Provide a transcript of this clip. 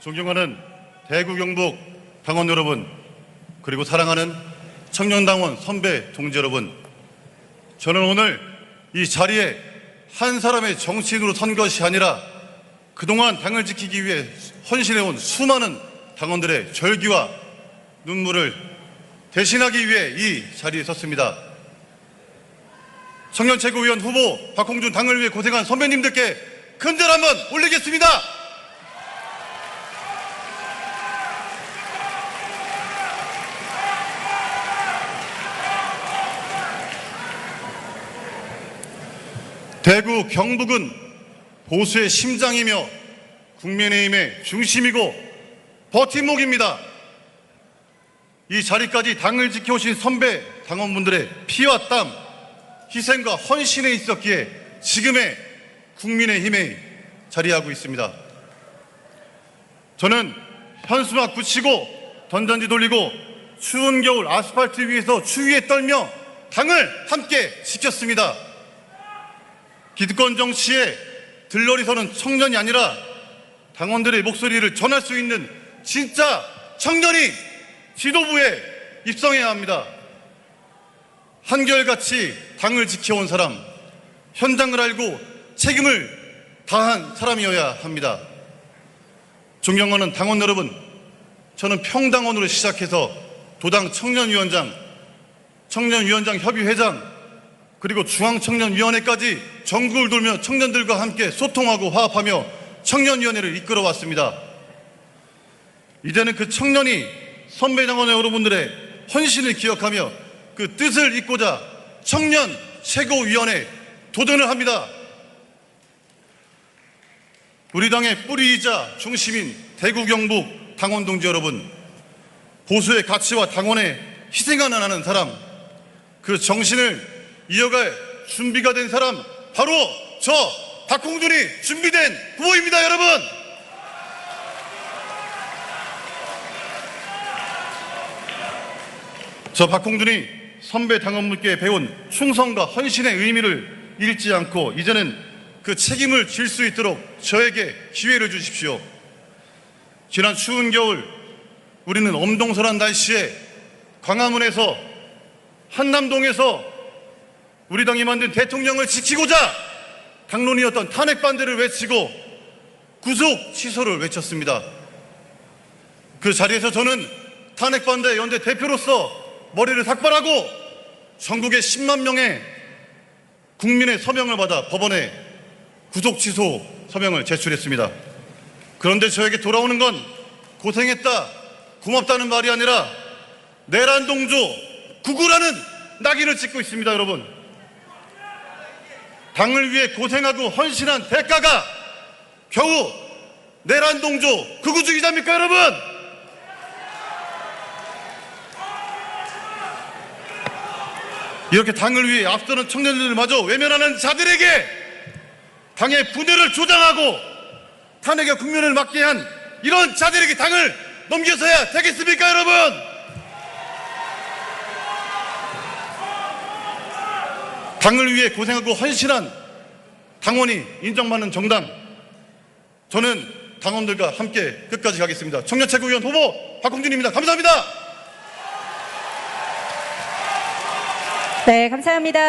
존경하는 대구 경북 당원 여러분 그리고 사랑하는 청년당원 선배 동지 여러분 저는 오늘 이 자리에 한 사람의 정치인으로 선 것이 아니라 그동안 당을 지키기 위해 헌신해온 수많은 당원들의 절기와 눈물을 대신하기 위해 이 자리에 섰습니다. 청년 최고위원 후보 박홍준 당을 위해 고생한 선배님들께 큰 절 한번 올리겠습니다. 대구 경북은 보수의 심장이며 국민의힘의 중심이고 버팀목입니다. 이 자리까지 당을 지켜오신 선배 당원분들의 피와 땀, 희생과 헌신에 있었기에 지금의 국민의힘에 자리하고 있습니다. 저는 현수막 붙이고 던전지 돌리고 추운 겨울 아스팔트 위에서 추위에 떨며 당을 함께 지켰습니다. 기득권 정치에 들러리 서는 청년이 아니라 당원들의 목소리를 전할 수 있는 진짜 청년이 지도부에 입성해야 합니다. 한결같이 당을 지켜온 사람, 현장을 알고 책임을 다한 사람이어야 합니다. 존경하는 당원 여러분, 저는 평당원으로 시작해서 도당 청년위원장, 청년위원장 협의회장, 그리고 중앙청년위원회까지 전국을 돌며 청년들과 함께 소통하고 화합하며 청년위원회를 이끌어 왔습니다. 이제는 그 청년이 선배당원 여러분들의 헌신을 기억하며 그 뜻을 잇고자 청년 최고위원회 도전을 합니다. 우리 당의 뿌리이자 중심인 대구 경북 당원 동지 여러분, 보수의 가치와 당원에 희생하는 하는 사람, 그 정신을 이어갈 준비가 된 사람 바로 저 박홍준이 준비된 후보입니다, 여러분. 저 박홍준이 선배 당원분께 배운 충성과 헌신의 의미를 잃지 않고 이제는 그 책임을 질 수 있도록 저에게 기회를 주십시오. 지난 추운 겨울 우리는 엄동설한 날씨에 광화문에서 한남동에서 우리 당이 만든 대통령을 지키고자 당론이었던 탄핵 반대를 외치고 구속 취소를 외쳤습니다. 그 자리에서 저는 탄핵 반대 연대 대표로서 머리를 삭발하고 전국의 10만 명의 국민의 서명을 받아 법원에 구속 취소 서명을 제출했습니다. 그런데 저에게 돌아오는 건 고생했다, 고맙다는 말이 아니라 내란 동조, 구구라는 낙인을 찍고 있습니다, 여러분. 당을 위해 고생하고 헌신한 대가가 겨우 내란 동조, 극우주의자입니까, 여러분? 이렇게 당을 위해 앞서는 청년들마저 외면하는 자들에게 당의 분열을 조장하고 탄핵의 국면을 맞게 한 이런 자들에게 당을 넘겨서야 되겠습니까, 여러분? 당을 위해 고생하고 헌신한 당원이 인정받는 정당. 저는 당원들과 함께 끝까지 가겠습니다. 청년 최고위원 후보 박홍준입니다. 감사합니다. 네, 감사합니다.